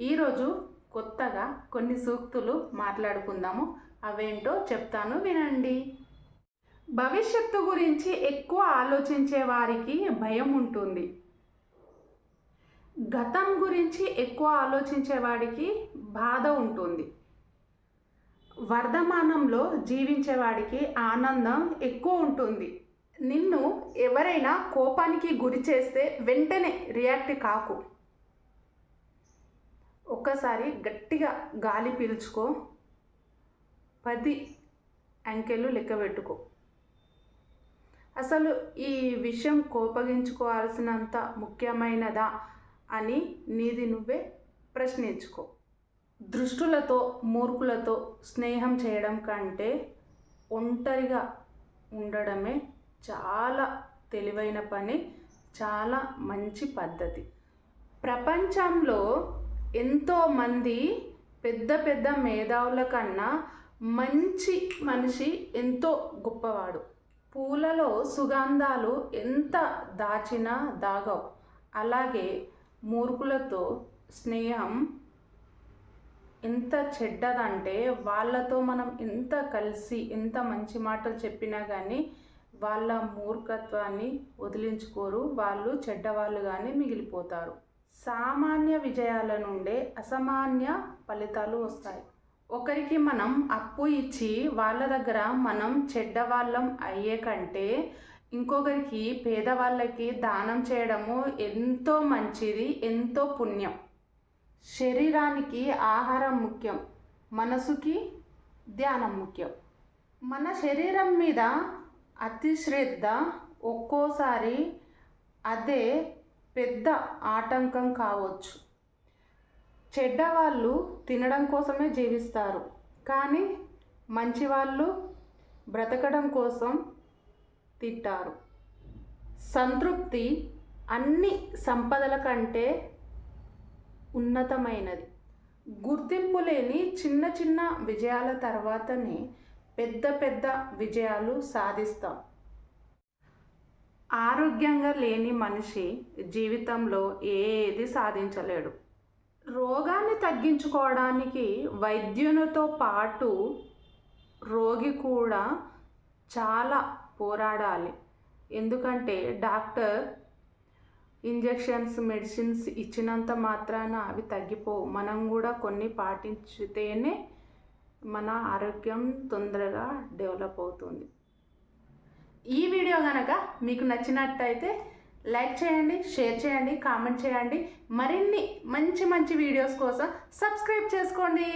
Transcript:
ఈరోజు కొత్తగా కొన్ని సూక్తులు మాట్లాడుకుందాము. అవేంటో చెప్తాను వినండి. భవిష్యత్తు గురించి ఎక్కువ ఆలోచించే వారికి భయం ఉంటుంది. గతం గురించి ఎక్కువ ఆలోచించే వాడికి బాధ ఉంటుంది. వర్ధమానంలో జీవించేవాడికి ఆనందం ఎక్కువ ఉంటుంది. నిన్ను ఎవరైనా కోపానికి గురి చేస్తే వెంటనే రియాక్ట్ కాకు. ఒక్కసారి గట్టిగా గాలి పీల్చుకో. పది అంకెలు లెక్క పెట్టుకో. అసలు ఈ విషయం కోపగించుకోవాల్సినంత ముఖ్యమైనదా అని నీది నువ్వే ప్రశ్నించుకో. దృష్టులతో మూర్ఖులతో స్నేహం చేయడం కంటే ఒంటరిగా ఉండడమే చాలా తెలివైన పని చాలా మంచి పద్ధతి. ప్రపంచంలో ఎంతోమంది పెద్ద పెద్ద మేధావుల కన్నా మంచి మనిషి ఎంతో గొప్పవాడు. పూలలో సుగంధాలు ఎంత దాచినా దాగవు. అలాగే మూర్ఖులతో స్నేహం ఎంత చెడ్డదంటే వాళ్ళతో మనం ఎంత కలిసి ఎంత మంచి మాటలు చెప్పినా కానీ వాళ్ళ మూర్ఖత్వాన్ని వదిలించుకోరు. వాళ్ళు చెడ్డవాళ్ళు కానీ మిగిలిపోతారు. సామాన్య విజయాల నుండే అసామాన్య ఫలితాలు వస్తాయి. ఒకరికి మనం అప్పు ఇచ్చి వాళ్ళ దగ్గర మనం చెడ్డవాళ్ళం అయ్యే కంటే ఇంకొకరికి పేదవాళ్ళకి దానం చేయడము ఎంతో మంచిది ఎంతో పుణ్యం. శరీరానికి ఆహారం ముఖ్యం మనసుకి ధ్యానం ముఖ్యం. మన శరీరం మీద అతి శ్రద్ధ ఒక్కోసారి అదే పెద్ద ఆటంకం కావచ్చు. చెడ్డవాళ్ళు తినడం కోసమే జీవిస్తారు. కానీ మంచివాళ్ళు బ్రతకడం కోసం తింటారు. సంతృప్తి అన్ని సంపదల కంటే ఉన్నతమైనది. గుర్తింపు లేని చిన్న చిన్న విజయాల తర్వాతనే పెద్ద పెద్ద విజయాలు సాధిస్తాం. ఆరోగ్యంగా లేని మనిషి జీవితంలో ఏది సాధించలేడు. రోగాన్ని తగ్గించుకోవడానికి వైద్యునితో పాటు రోగి కూడా చాలా పోరాడాలి. ఎందుకంటే డాక్టర్ ఇంజెక్షన్స్ మెడిసిన్స్ ఇచ్చినంత మాత్రాన అవి తగ్గిపోవు. మనం కూడా కొన్ని పాటించితేనే మన ఆరోగ్యం తొందరగా డెవలప్ అవుతుంది. ఈ వీడియో కనుక మీకు నచ్చినట్టయితే లైక్ చేయండి షేర్ చేయండి కామెంట్ చేయండి. మరిన్ని మంచి మంచి వీడియోస్ కోసం సబ్స్క్రైబ్ చేసుకోండి.